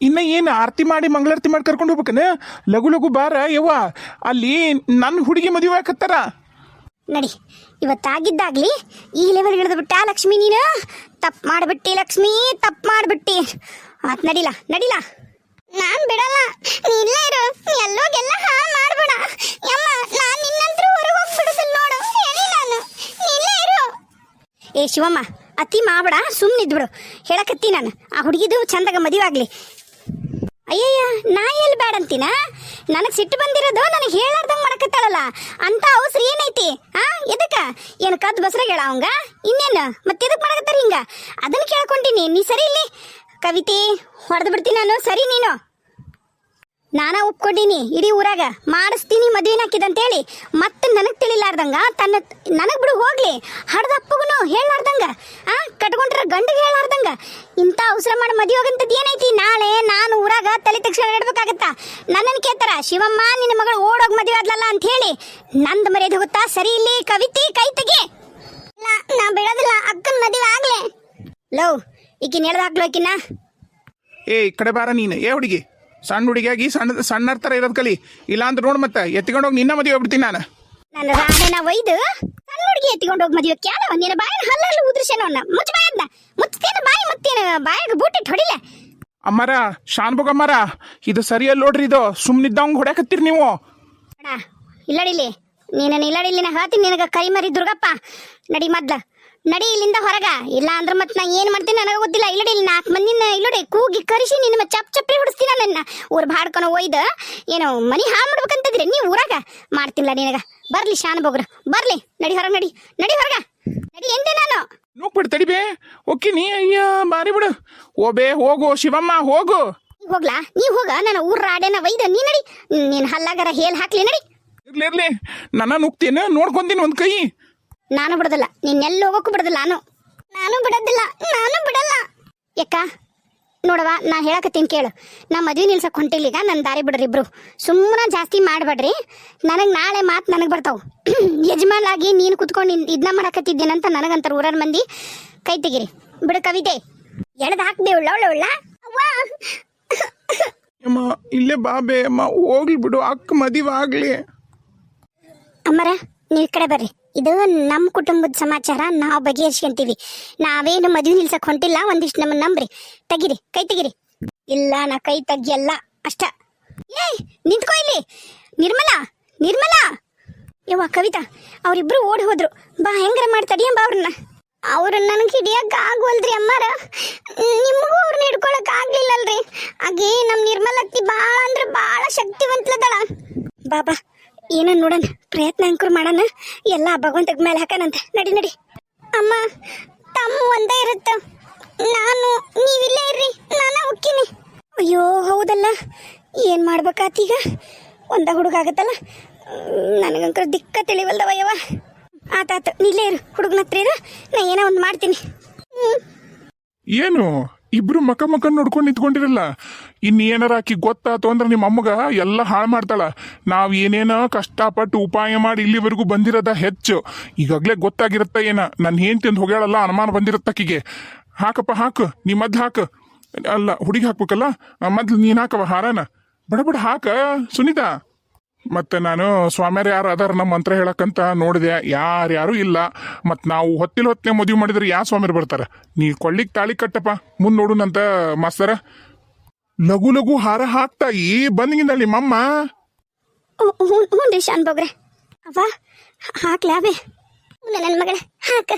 ಇನ್ನ ಏನು ಆರತಿ ಮಾಡಿ, ಮಂಗಳಾರತಿ ಮಾಡಿ ಕರ್ಕೊಂಡು ಹೋಗ್ಬೇಕನ? ಲಘು ಲಘು ಬಾರ, ಯವ್ವ, ಅಲ್ಲಿ ನನ್ನ ಹುಡುಗಿ ಮದುವೆ ಹಾಕತ್ತಾರ ನಡಿ, ಇವತ್ತಾಗಿದ್ದಾಗ್ಲಿ ಈ ಲೆವೆಲ್ ಹಿಡಿದು ಬಿಟ್ಟ ಲಕ್ಷ್ಮಿ ನೀನು? ತಪ್ಪು ಮಾಡ್ಬಿಟ್ಟಿ ಲಕ್ಷ್ಮಿ, ತಪ್ಪು ಮಾಡ್ಬಿಟ್ಟಿ. ಆತ್ ನಡಿಲ ನಡಿಲ? ನಾನ್ ಬಿಡಲ್ಲ ನೀ ಇರು. ಎಲ್ಲೋಗೆಲ್ಲ ಹಾ ಮಾಡ್ಬೇಡ. ಯಮ್ಮ, ನಾನ್ ನಿನ್ನಂತ್ರ ಹೊರಗೆ ಹೋಗ್ಬಿಡುತ್ತಲ್ಲ ನೋಡು. ಹೇಳಿ ನಾನು. ಇರು. ಏ ಶಿವಮ್ಮ, ಅತಿ ಮಾಡ್ಬೇಡ ಸುಮ್ಮನಿದ್ಬಿಡು ಹೇಳಕತ್ತಿ ನಾನು. ಆ ಹುಡುಗಿದು ಚಂದಾಗ ಮದುವೆ ಆಗ್ಲಿ. ಅಯ್ಯಯ್ಯ, ನಾ ಎಲ್ಲಿ ಬೇಡ ಅಂತೀನ ನನಗೆ ಸಿಟ್ಟು ಬಂದಿರೋದು ನನಗೆ ಹೇಳಾರ್ದಂಗೆ ಮಾಡಕತ್ತಾಳಲ್ಲ ಅಂತ ಅವಸರ ಏನೈತಿ? ಆ, ಎದಕ್ಕ? ಏನು ಕದ್ದು ಬಸ್ರಾಗ ಹೇಳ ಅವಂಗ? ಇನ್ನೇನು? ಮತ್ತೆ ಎದಕ್ಕೆ ಮಾಡಕತ್ತಾರ ಹಿಂಗ? ಅದನ್ನ ಕೇಳ್ಕೊಂಡಿನಿ. ನೀ ಸರಿ ಇಲ್ಲಿ. ಕವಿತೆ, ಹೊಡೆದು ಬಿಡ್ತೀನಿ ನಾನು. ಸರಿ ನೀನು. ನಾನ ಒಪ್ಕೊಂಡಿನಿ, ಇಡೀ ಊರಾಗ ಮಾಡಿಸ್ತೀನಿ ಮದುವೆನ ಹಾಕಿದಂತೇಳಿ. ಮತ್ತೆ ನನಗೆ ತಿಳಿಲಾರ್ದಂಗ ತನ್ನ ನನಗೆ ಬಿಡು ಹೋಗ್ಲಿ, ಹಡ್ದ ಅಪ್ಪಗೂ ಹೇಳಾರ್ದಂಗ ಆ, ಕಟ್ಕೊಂಡ್ರ ಗಂಡಿಗೆ ಹೇಳಾರ್ದಂಗ ಇಂಥ ಅವಸರ ಮಾಡಿ ಮದಿ ಹೋಗಂತದ್ದು ಏನೈತಿ? ನಾಳೆ ನಾನು ಊರಾಗ ತಲೆ ತಕ್ಷಣ ಇಡ್ಬೇಕಾಗತ್ತ ನನ್ನನ್ನು ಕೇಳ್ತಾರ, ಶಿವಮ್ಮ, ನಿನ್ನ ಮಗಳು ಓಡೋಗ್ ಮದ್ವೆ ಆದ್ಲಲ್ಲ? ಅಂತ ಹೇಳಿ ನಂದು ಮರ್ಯಾದೆ ಗೊತ್ತಾ? ಸರಿ ಇಲ್ಲಿ ಕವಿತಿ ಕೈ ತೆಗಿ. ನಾ ಬಿಡೋದಿಲ್ಲ, ಅಕ್ಕನ ಮದುವೆ ಆಗ್ಲೇ. ಲವ್ ಈಕಿನ ಹೇಳ್ದಾಕ್ಲು ಆಕಿನ ಏ, ಈ ಕಡೆ ಬಾರ ನೀನು. ಏ, ಹುಡುಗಿ. ಸಣ್ಣ ಹುಡುಗಿಯಾಗಿ ಸಣ್ಣ ಸಣ್ಣರ ಥರ ಇರೋದು ಕಲಿ. ಇಲ್ಲ ಅಂದ್ರೆ ನೋಡು ಮತ್ತೆ ಎತ್ಕೊಂಡು ಹೋಗಿ ನಿನ್ನ ಮದುವೆ ಹೋಗ್ಬಿಡ್ತೀನಿ ನಾನು. ನನ್ನ ರಾಣೆನ ಒಯ್ದು ಸಣ್ಣ ಹುಡುಗಿ ಎತ್ತಿಕೊಂಡು ಹೋಗಿ ಮದುವೆ ಕ್ಯಾಲ ನಿನ್ನ ಬಾಯಿನ ಹಲ್ಲಲ್ಲಿ ಉದ್ರಿಸೇನೋ ಮುಚ್ಚ ಬಾಯದ್ನ ಮುಚ್ಚತೇನ ಬಾಯಿ ಮತ್ತೇನು ಬಾಯಾಗ ಬೂಟಿಟ್ಟು ಹೊಡಿಲೆ. ಅಮ್ಮಾರ ಶಾನ್ಭೋಗ್ ಅಮ್ಮಾರ ಇದು ಸರಿಯಲ್ಲ ನೋಡ್ರಿ ಇದು. ಸುಮ್ಮನಿದ್ದಂಗೆ ಹೊಡ್ಯಾಕತ್ತೀರಿ ನೀವು. ಅಣ್ಣ ಇಲ್ಲಡಿಲಿ. ನೀನು ಇಲ್ಲಡಿಲಿ ನಾ ಹೇಳ್ತೀನಿ. ನಿನಗೆ ಕೈ ಮರಿ ದುರ್ಗಪ್ಪ. ನಡಿ ಮೊದ್ಲ. ನಡಿ ಇಲ್ಲಿಂದ ಹೊರಗ. ಇಲ್ಲ ಅಂದ್ರೆ ಮತ್ತೆ ನಾ ಏನು ಮಾಡ್ತೀನಿ ನನಗೆ ಗೊತ್ತಿಲ್ಲ. ಇಲ್ಲಡಿ ಇಲ್ಲಿ ನಾಲ್ಕು ಮಂದಿನ ಇಲ್ಲಡಿ ಕೂಗಿ ಕರಿಸಿ ನಿನ್ನ ಚಪ್ ಚಪ್ಪಿ ಹೊಡಿಸ್ತೀನಿ ನನ್ನ. ಊರ್ ಬಾಡ್ಕೊಂಡು ಒಯ್ದು ಏನು ಮನಿ ಹಾಳು ಮಾಡ್ಬೇಕಂತದ್ರಿ ನೀವು ಊರಾಗ? ಮಾಡ್ತಿಲ್ಲ ನಿನಗ. ಬರ್ಲಿ ಶಾನ್ ಬೋಗ್ರ ಬರ್ಲಿ. ನಡಿ ಹೊರಗೆ ನಡಿ. ನಡಿ ಹೊರಗ. ನಡಿ ಎಂದೆ ನಾನು? ನೋಡ್ಬಿಡು ತಡಿಬೇ ಓಕೆ ನೀ ಅಯ್ಯ ಬಾರಿ ಬಿಡು. ಓಬೇ ಹೋಗು ಶಿವಮ್ಮ ಹೋಗು. ನೀವ್ ಹೋಗ್ಲಾ? ನೀ ಹೋಗ ನನ್ನ ಊರ ರಾಡೇನ ಒಯ್ದ. ನೀ ನಡಿ. ನೀನ್ ಹಲ್ಲಾಗರ ಹೇಲ್ ಹಾಕ್ಲಿ ನಡಿ. ಇರ್ಲಿ ಇರ್ಲಿ. ನನ್ನ ನುಗ್ತೀನಿ ನೋಡ್ಕೊಂತೀನಿ ಒಂದು ಕೈ. ನಾನು ಬಿಡೋದಿಲ್ಲ. ನಿನ್ನೆಲ್ಲ ಹೋಗೋಕ್ಕೂ ಬಿಡೋದಿಲ್ಲ ನಾನು. ನಾನು ಬಿಡೋದಿಲ್ಲ. ನಾನು ಬಿಡಲ್ಲ. ಯಾಕ ನೋಡವ ನಾ ಹೇಳಕತ್ತೀನಿ ಕೇಳು. ನಾ ಮದ್ವಿ ನಿಲ್ಸಕ್ಕೆ ಹೊಂಟಿಲ್ಲ ಈಗ ನನ್ನ ದಾರಿ ಬಿಡ್ರಿ ಇಬ್ರು. ಸುಮ್ಮನೆ ಜಾಸ್ತಿ ಮಾಡಬೇಡ್ರಿ. ನನಗೆ ನಾಳೆ ಮಾತು ನನಗೆ ಬರ್ತಾವ. ಯಜಮಾನಾಗಿ ನೀನು ಕುತ್ಕೊಂಡು ಇದನ್ನ ಮಾಡಕತ್ತಿದ್ದೇನಂತ ನನಗಂತಾರ ಊರರ ಮಂದಿ ಕೈ ತೆಗಿರಿ. ಬಿಡು ಕವಿತೆ. ಎಳ್ದು ಹಾಕ್ದೆ ಉಳ್ಳ ಉಳ್ಳ ಉಳ್ಳ. ಅಮ್ಮ ಇಲ್ಲೇ ಬಾಬೆ ಅಮ್ಮ. ಹೋಗ್ಲಿ ಬಿಡು. ಅಕ್ಕ ಮದುವೆ ಆಗ್ಲಿ. ಅಮ್ಮರ ನೀ ಕಡೆ ಬರ್ರಿ. ಇದು ನಮ್ಮ ಕುಟುಂಬದ ಸಮಾಚಾರ ನಾವು ಬಗೆಹರಿಸ್ಕೊಂತೀವಿ. ನಾವೇನು ಮದುವೆ ನಿಲ್ಸಕ್ ಹೊಂಟಿಲ್ಲ, ಒಂದಿಷ್ಟು ನಮ್ಮನ್ನ ನಂಬ್ರಿ. ತೆಗಿರಿ, ಕೈ ತೆಗಿರಿ. ಇಲ್ಲ, ನಾ ಕೈ ತೆಗಿಯಲ್ಲ, ಅಷ್ಟ. ಏ ನಿಂತ್ಕೋ ಇಲ್ಲಿ. ನಿರ್ಮಲಾ ನಿರ್ಮಲಾ. ಯವ್ವ, ಕವಿತಾ, ಅವರಿಬ್ರು ಓಡಿ ಹೋದ್ರು. ಬಾ, ಹೆಂಗಾರ ಮಾಡಿ ಎಂಬ ಅವ್ರನ್ನ. ಅವ್ರನ್ನ ನನಗೆ ಹಿಡಿಯಕ್ ಆಗೋಲ್ರಿ ಅಮ್ಮಾರ. ನಿಮಗೂ ಅವ್ರನ್ನ ಹಿಡ್ಕೊಳಕ್ ಆಗ್ಲಿಲ್ಲಲ್ರಿ. ಹಾಗೆ ನಮ್ಮ ನಿರ್ಮಲತ್ತಿ ಭಾಳ ಅಂದ್ರೆ ಭಾಳ ಶಕ್ತಿವಂತಲದಳ ಬಾಬಾ ಏನ ನೋಡೋಣ, ಪ್ರಯತ್ನ ಅಂಕುರ್ ಮಾಡೋಣ. ಎಲ್ಲ ಭಗವಂತಗ ಮೇಲೆ ಹಾಕನಂತ. ನಡಿ ನಡಿ. ಅಮ್ಮ, ತಮ್ಮ ಒಂದೇ ಇರುತ್ತ. ನಾನು, ನೀವಿಲ್ಲೇ ಇರ್ರಿ. ನಾನು ಹೋಗ್ತೀನಿ ಅಯ್ಯೋ, ಹೌದಲ್ಲ. ಏನು ಮಾಡ್ಬೇಕಾತೀಗ? ಒಂದ ಹುಡುಗ ಆಗತ್ತಲ್ಲ. ನನಗಂಕರ ದಿಕ್ಕ ತಿಳಿವಲ್ದವ ಯವ ಆತಾತ ನಿಲ್ಲೇ ಇರು. ಹುಡುಗನ ಹತ್ರ ಇರು. ನಾ ಏನೋ ಒಂದು ಮಾಡ್ತೀನಿ. ಏನು? ಇಬ್ರು ಮಕ ಮಕ ನೋಡ್ಕೊಂಡು ನಿಂತ್ಕೊಂಡಿರಲ್ಲ. ಇನ್ನು ಏನಾರ ಆಕಿ ಗೊತ್ತಾತು ಅಂದ್ರೆ ನಿಮ್ಮ ಅಮ್ಮಗ ಎಲ್ಲ ಹಾಳು ಮಾಡ್ತಾಳ. ನಾವು ಏನೇನೋ ಕಷ್ಟಪಟ್ಟು ಉಪಾಯ ಮಾಡಿ ಇಲ್ಲಿವರೆಗೂ ಬಂದಿರೋದ ಹೆಚ್ಚು. ಈಗಾಗಲೇ ಗೊತ್ತಾಗಿರತ್ತ ಏನ? ನನ್ನ ಹೆಂಡ್ತಿ ಅಂತ ಹೋಗ್ಯಾಳಲ್ಲ, ಅನುಮಾನ ಬಂದಿರತ್ತ ಆಕಿಗೆ. ಹಾಕಪ್ಪ, ಹಾಕು. ನೀ ಮದ್ದು ಹಾಕು. ಅಲ್ಲ, ಹುಡುಗಿ ಹಾಕ್ಬೇಕಲ್ಲ? ಮೊದ್ಲು ನೀನು ಹಾಕವ ಹಾರನ. ಬಡ ಬಡ ಹಾಕ, ಸುನೀತಾ. ಮತ್ತೆ ನಾನು ಸ್ವಾಮ್ಯಾರ ಯಾರು ಅದಾರ ನಮ್ಮ ಮಂತ್ರ ಹೇಳಕ್ಕಂತ ನೋಡಿದೆ ಯಾರು ಇಲ್ಲ. ಮತ್ತು ನಾವು ಹೊತ್ತಿಲ್ ಹೊತ್ತಿನ ಮದುವೆ ಮಾಡಿದ್ರೆ ಯಾವ ಸ್ವಾಮಿಯರು ಬರ್ತಾರೆ? ನೀ ಕೊಳ್ಳಿಗೆ ತಾಳಿ ಕಟ್ಟಪ್ಪ ಮುಂದೆ ನೋಡುನಂತ ಮಾಸ್ತರ. ಲಘು ಲಘು ಹಾರ ಹಾಕ್ತಾ ಈ ಬಂದಿಂಗಿಂದ ಮಮ್ಮ. ಹ್ಞೂ ರೀ ಶಾನ್ ಬಗ್ರೆ. ಅವ್ವ ಹಾಕ್ಲಾವೆ ನನ್ನ ಮಗಳ ಹಾಕ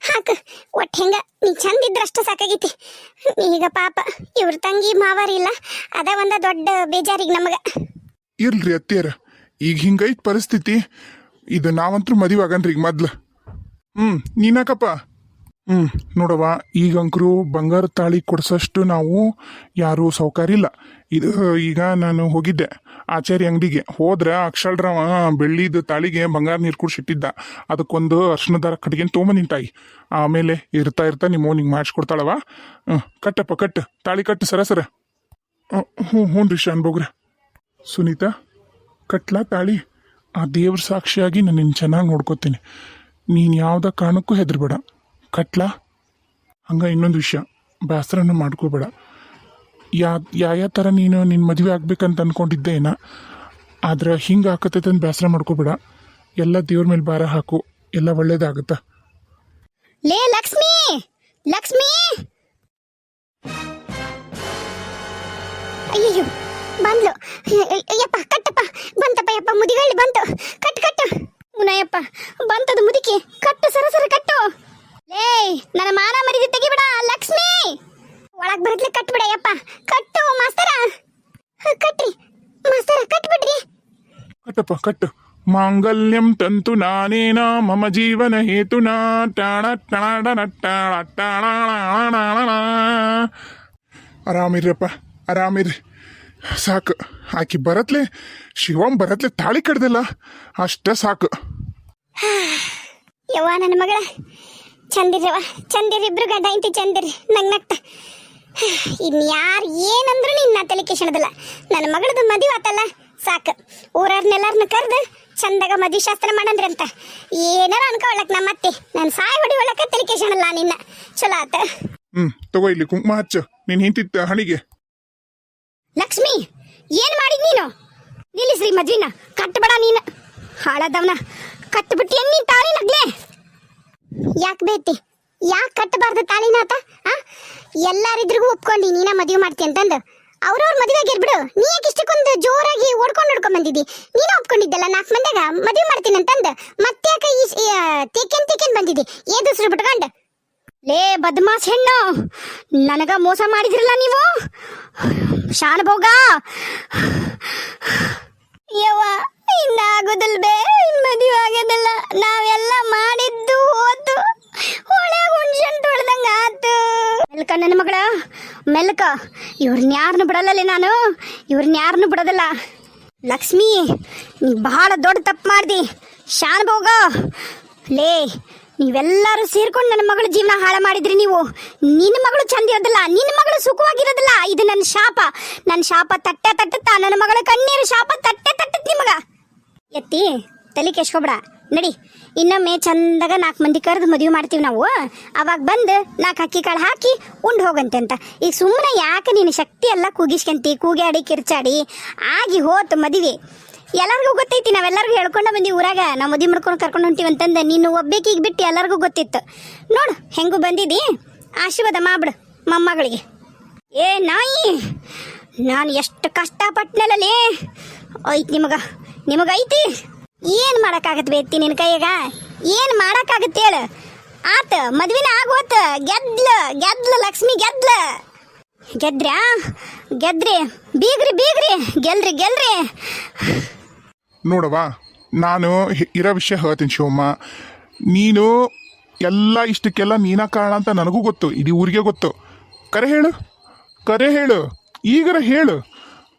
ಹಾಕ. ಒಟ್ಟು ಹೆಂಗ ನೀ ಚಂದ ಇದ್ರಷ್ಟ ಸಾಕಾಗೈತಿ. ಈಗ ಪಾಪ ಇವ್ರ ತಂಗಿ ಮಾವಾರಿ ಇಲ್ಲ ಅದ ಒಂದ ದೊಡ್ಡ ಬೇಜಾರಿಗೆ ನಮಗ. ಇಲ್ರಿ ಅತ್ತಿಯರ. ಈಗ ಹಿಂಗೈತ್ ಪರಿಸ್ಥಿತಿ. ಇದು ನಾವಂತೂ ಮದುವೆ ಆಗನ್ರಿ ಈಗ ಮೊದ್ಲು. ಹ್ಞೂ ನೀನಾಕಪ್ಪ. ಹ್ಞೂ ನೋಡವ್ವ ಈಗಂಕರು ಬಂಗಾರ ತಾಳಿ ಕೊಡ್ಸಷ್ಟು ನಾವು ಯಾರೂ ಸೌಕರ್ಯ ಇದು ಈಗ ನಾನು ಹೋಗಿದ್ದೆ ಆಚಾರ್ಯ ಅಂಗಡಿಗೆ. ಹೋದ್ರೆ ಅಕ್ಷಲ್ರವ ಬೆಳ್ಳಿದ ತಾಳಿಗೆ ಬಂಗಾರ ನೀರು ಕುಡ್ಸಿಟ್ಟಿದ್ದ. ಅದಕ್ಕೊಂದು ಅರ್ಶನ ದಾರ ಕಟ್ಗೆ ತೊಗೊಂಬಂದಿನ ತಾಯಿ ಆಮೇಲೆ ಇರ್ತಾ ಇರ್ತಾ ನಿಮ್ಮ ನಿಂಗೆ ಮಾಡಿಸ್ಕೊಡ್ತಾಳವ ಹ್ಞೂ ಕಟ್ಟಪ್ಪ, ಕಟ್ಟು. ತಾಳಿ ಕಟ್ಟು, ಸರ ಸರ. ಹ್ಞೂ ಹ್ಞೂ ರೀ ಶಾನ್ ಬೋಗ್ರೆ. ಸುನೀತಾ? ಕಟ್ಲಾ ತಾಳಿ, ಆ ದೇವ್ರ ಸಾಕ್ಷಿಯಾಗಿ ನಾನು ನಿನ್ನ ಚೆನ್ನಾಗಿ ನೋಡ್ಕೋತೀನಿ. ನೀನು ಯಾವುದೇ ಕಾರಣಕ್ಕೂ ಹೆದರ್ಬೇಡ. ಕಟ್ಲಾ ಹಂಗೆ ಇನ್ನೊಂದು ವಿಷಯ. ಬೇಸರನ ಮಾಡ್ಕೋಬೇಡ. ಯಾ ಯಾವ ಥರ ನೀನು ನಿನ್ನ ಮದುವೆ ಆಗ್ಬೇಕಂತ ಅನ್ಕೊಂಡಿದ್ದೆ ಏನ ಆದ್ರೆ ಹಿಂಗೆ ಹಾಕತ್ತೈತೆ ಅಂತ ಬೇಸರ ಮಾಡ್ಕೋಬೇಡ. ಎಲ್ಲ ದೇವ್ರ ಮೇಲೆ ಭಾರ ಹಾಕು. ಎಲ್ಲ ಒಳ್ಳೇದಾಗುತ್ತಾ? ಲೇ ಲಕ್ಷ್ಮಿ! ಲಕ್ಷ್ಮಿ! ಅಯ್ಯಯ್ಯೋ! ಬಂದ್ಲು. ಯಪ್ಪ ಕಟ್ಟಪ್ಪ. ಬಂತಪ್ಪ ಯಪ್ಪ ಮುದಿಗಳ್ಳಿ ಬಂತು. ಕಟ್ ಕಟ್ಟು ಮುನಯಪ್ಪ ಬಂತದು ಮುದುಕಿ. ಕಟ್ಟು ಸರ ಸರ ಕಟ್ಟು. ಲೇ ನನ್ನ ಮಾನ ಮರಿದಿ ತೆಗಿಬಿಡ ಲಕ್ಷ್ಮಿ. ಒಳಗ್ ಬರತ್ಲೆ ಕಟ್ಬಿಡ ಯಪ್ಪ ಕಟ್ಟು ಮಾಸ್ತರ. ಹ, ಕಟ್ರಿ. ಮಾಸ್ತರ ಕಟ್ಬಿಡ್ರಿ. ಕಟ್ಟಪ್ಪ ಕಟ್ಟು. ಮಾಂಗಲ್ಯಂ ತಂತು ನಾನೇನ ಮಮ ಜೀವನ ಹೇತುನಾ. ಟಾಣ ಟಣ ಟಾಣ ಟಾಣ ಆರಾಮಿರ್ರಪ್ಪ ಆರಾಮಿರ್ರಿ. ಸಾಕು. ಆಕಿ ಬರತ್ಲೆ ಶಿವಂ ಬರತ್ಲೆ ತಾಳಿ ಕಡ್ದಿಲ್ಲ. ಅಷ್ಟೇ ಸಾಕು. ಯವ್ವ ನನ್ನ ಮಗಳ. ಚಂದಿರವ ಚಂದಿರ ಇಬ್ರು ಗಂಡ ಇಂತಿ ಚಂದಿರಿ. ನಂಗೆ ನಗ್ತ. ಇನ್ ಯಾರು ಏನಂದ್ರು ನಿನ್ನ ತಲೆ ಕೆಶಣದಲ್ಲ. ನನ್ನ ಮಗಳದು ಮದುವೆ ಆತಲ್ಲ. ಸಾಕು. ಊರವ್ರನ್ನೆಲ್ಲಾರನ್ನ ಕರೆದು ಚಂದಾಗ ಮದಿ ಶಾಸ್ತ್ರ ಮಾಡಂದ್ರಿ ಅಂತ ಏನಾರ ಅನ್ಕೊಳಕ್ ನಮ್ಮ ಅತ್ತೆ. ನಾನು ಸಾಯಿ ಹೊಡಿ ಒಳಕ ತಲೆ ಕೆಶಣಲ್ಲ ನಿನ್ನ. ಚಲೋ ಆತ. ಹ್ಮ್ ತಗೋ ಇಲ್ಲಿ ಕುಂಕುಮ ಹಚ್ಚು. ನೀನ್ ಹಿಂತಿತ್ತ ಹಣಿಗೆ. ಲಕ್ಷ್ಮಿ, ಏನ್ ಮಾಡಿದ್ ನೀನು? ನಿಲ್ಲಿಸ್ರಿ ಮದ್ವಿನ ಕಟ್ಟಬೇಡ ನೀನು. ಹಾಳದವನ ಕಟ್ಟಬಿಟ್ಟಿ ನೀನ್ ತಾಳಿ ನಗ್ಲೆ. ಯಾಕೆ ಬೇತಿ ಯಾಕೆ ಕಟ್ಟಬಾರ್ದು ತಾಳಿನ ಆತ ಎಲ್ಲಾರಿದ್ರಿಗೂ ಒಪ್ಕೊಂಡಿ, ನೀನ ಮದುವೆ ಮಾಡ್ತಿ ಅಂತಂದು. ಅವ್ರವ್ರ ಮದುವೆ ಆಗಿರ್ಬಿಡು ನೀ ಯಾಕೆ ಇಷ್ಟಕ್ಕೊಂದು ಜೋರಾಗಿ ಓಡ್ಕೊಂಡು ನೋಡ್ಕೊಂಡ್ ಬಂದಿದ್ದಿ? ನೀನು ಒಪ್ಕೊಂಡಿದ್ದಲ್ಲ ನಾಲ್ಕು ಮಂದಿಗ ಮದುವೆ ಮಾಡ್ತೀನಿ ಅಂತಂದು. ಮತ್ತೆ ಯಾಕೆ ಈ ತೇಕೆನ್ ತೇಕೆನ್ ಬಂದಿದ್ದಿ? ಏದುಸ್ರು ಬಿಟ್ಕೊಂಡು. ಲೇ, ಬದ್ಮಾಸ್ ಹೆಣ್ಣು. ನನಗ ಮೋಸ ಮಾಡಿದ್ರಲ್ಲ ನೀವು? ಶಾನಭೋಗ ಯವ್ವ, ಇನ್ನಾಗೋದಿಲ್ಲ ಬೇ ಮದುವೆ ಆಗ್ಯದಲ್ಲ. ನಾವೆಲ್ಲ ಮಾಡಿದ್ದು ಹೋತು. ಹೊಳೆ ಹುಣ್ಸನ್ ತೊಳ್ದಂಗ ಆತು. ಮೆಲ್ಕ ನನ್ನ ಮಗಳ. ಮೆಲ್ಕ. ಇವ್ರನ್ನ ಯಾರನ್ನು ಬಿಡಲ್ಲಲೇ ನಾನು. ಇವ್ರನ್ನ ಯಾರನ್ನು ಬಿಡೋದಿಲ್ಲ. ಲಕ್ಷ್ಮಿ, ನೀ ಬಹಳ ದೊಡ್ಡ ತಪ್ಪು ಮಾಡ್ದಿ. ಶಾನಭೋಗ ಲೇ ನೀವೆಲ್ಲರೂ ಸೇರ್ಕೊಂಡು ನನ್ನ ಮಗಳ ಜೀವನ ಹಾಳು ಮಾಡಿದ್ರಿ ನೀವು. ನಿನ್ನ ಮಗಳು ಚಂದ ಇರೋದಿಲ್ಲ, ನಿನ್ನ ಮಗಳು ಸುಖವಾಗಿರೋದಿಲ್ಲ. ಇದು ನನ್ನ ಶಾಪ. ನನ್ನ ಶಾಪ ತಟ್ಟೆ ತಟ್ಟುತ್ತಾ, ನನ್ನ ಮಗಳ ಕಣ್ಣೀರು ಶಾಪ ತಟ್ಟೆ ತಟ್ಟತ್ ನಿಮಗ. ಎತ್ತಿ, ತಲೆ ಕೆಸ್ಕೊಬೇಡ ನಡಿ, ಇನ್ನೊಮ್ಮೆ ಚಂದಾಗ ನಾಲ್ಕು ಮಂದಿ ಕರೆದು ಮದುವೆ ಮಾಡ್ತೀವಿ ನಾವು. ಅವಾಗ ಬಂದು ನಾಲ್ಕು ಅಕ್ಕಿ ಕಾಳು ಹಾಕಿ ಉಂಡು ಹೋಗಂತೆ ಅಂತ. ಈಗ ಸುಮ್ಮನೆ ಯಾಕೆ ನೀನು ಶಕ್ತಿ ಎಲ್ಲ ಕೂಗಿಸ್ಕೊಂತಿ ಕೂಗಾಡಿ ಕಿರ್ಚಾಡಿ, ಆಗಿ ಹೋತು ಮದುವೆ. ಎಲ್ಲರಿಗೂ ಗೊತ್ತೈತಿ, ನಾವೆಲ್ಲರಿಗೂ ಹೇಳ್ಕೊಂಡ ಬಂದಿ ಊರಾಗ. ನಾವು ಮದುವೆ ಮಾಡ್ಕೊಂಡು ಕರ್ಕೊಂಡು ಹೊಂಟಿವಿ ಅಂತಂದು. ನೀನು ಒಬ್ಬೇಕಿಗೆ ಬಿಟ್ಟು, ಎಲ್ಲರಿಗೂ ಗೊತ್ತಿತ್ತು. ನೋಡು, ಹೆಂಗು ಬಂದಿದಿ? ಆಶೀರ್ವಾದ ಮಾಡ್ಬಿಡು ಮೊಮ್ಮಗಳಿಗೆ. ಏ ನಾಯಿ, ನಾನು ಎಷ್ಟು ಕಷ್ಟಪಟ್ಟನಲ್ಲೇ ಐತ್ ನಿಮಗ, ನಿಮಗೈತಿ? ಏನು ಮಾಡೋಕ್ಕಾಗತ್ತೆ ಬೇತಿ ನಿನ್ನ ಕೈಯಾಗ? ಏನು ಮಾಡೋಕ್ಕಾಗತ್ತೆ ಹೇಳು? ಆತ, ಮದ್ವಿನ ಆಗೋತ. ಗೆದ್ಲ ಗೆದ್ಲ ಲಕ್ಷ್ಮಿ, ಗೆದ್ಲ. ಗೆದ್ರ್ಯಾ? ಗೆದ್ರಿ, ಬೀಗ್ರಿ ಬೀಗ್ರಿ. ಗೆಲ್ರಿ ಗೆಲ್ರಿ. ನೋಡವ್ವ ನಾನು ಇರೋ ವಿಷಯ ಹೇಳ್ತೀನಿ ಶಿವಮ್ಮ. ನೀನು ಎಲ್ಲ ಇಷ್ಟಕ್ಕೆಲ್ಲ ನೀನ ಕಾರಣ ಅಂತ ನನಗೂ ಗೊತ್ತು ಇಡೀ ಊರಿಗೆ ಗೊತ್ತು. ಕರೆ ಹೇಳು ಕರೆ ಹೇಳು ಈಗರ ಹೇಳು.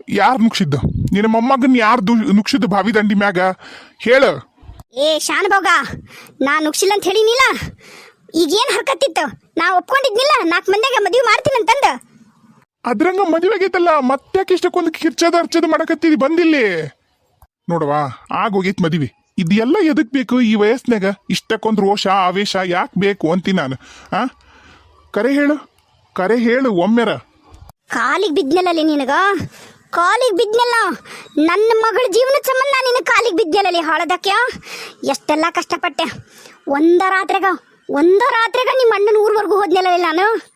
ಯಾರು ನುಗ್ಸಿದ್ದು? ನಿನ್ನ ಮೊಮ್ಮಗನ್ ಯಾರು ದು ನುಗ್ಸಿದ್ದು ಬಾವಿ ದಂಡಿ ಮ್ಯಾಗ? ಹೇಳು. ಏ ಶಾನುಭೋಗ ನಾ ನುಗ್ಸಿಲ್ಲ ಅಂತ ಹೇಳಿನಿಲ್ಲ. ಈಗೇನು ಹರ್ಕತ್ತಿತ್ತು? ನಾ ಒಪ್ಕೊಂಡಿದ್ನಿಲ್ಲ ನಾಲ್ಕು ಮಂದಿಗೆ ಮದುವೆ ಮಾಡ್ತೀನಿ ಅಂತಂದು. ಅದ್ರಂಗ ಮದುವೆ ಆಗೈತಲ್ಲ ಮತ್ತ್ಯಾಕೆ ಇಷ್ಟಕ್ಕೊಂದು ಕಿರ್ಚದ ಅರ್ಚದ ಮಾಡಕತ್ತಿದಿ ಬಂದಿಲ್ಲಿ? ನೋಡವಾ ಆಗೋಗೈತ್ ಮದುವೆ. ಇದೆಲ್ಲ ಎದಕ್ ಬೇಕು ಈ ವಯಸ್ಸಿನಾಗ ಇಷ್ಟಕ್ಕೊಂದು ರೋಷ ಆವೇಶ ಯಾಕೆ ಬೇಕು ಅಂತೀನಿ ನಾನು, ಆ? ಕರೆ ಹೇಳು ಕರೆ ಹೇಳು ಒಮ್ಮೆರ. ಕಾಲಿಗೆ ಬಿದ್ನಲ್ಲೇ ನಿನಗ? ಕಾಲಿಗೆ ಬಿದ್ನಲ್ಲ ನನ್ನ ಮಗಳ ಜೀವನ ಸಂಬಂಧ ನಿನ್ನ ಕಾಲಿಗೆ ಬಿದ್ನಲ್ಲೇ ಹಾಳದಕ್ಕೆ ಎಷ್ಟೆಲ್ಲ ಕಷ್ಟಪಟ್ಟೆ. ಒಂದ ರಾತ್ರಿಗ ಒಂದ ರಾತ್ರಿಗ ನಿಮ್ಮ ಅಣ್ಣನ ಊರ್ವರೆಗೂ ಹೋದ್ನಲ್ಲ ನಾನು?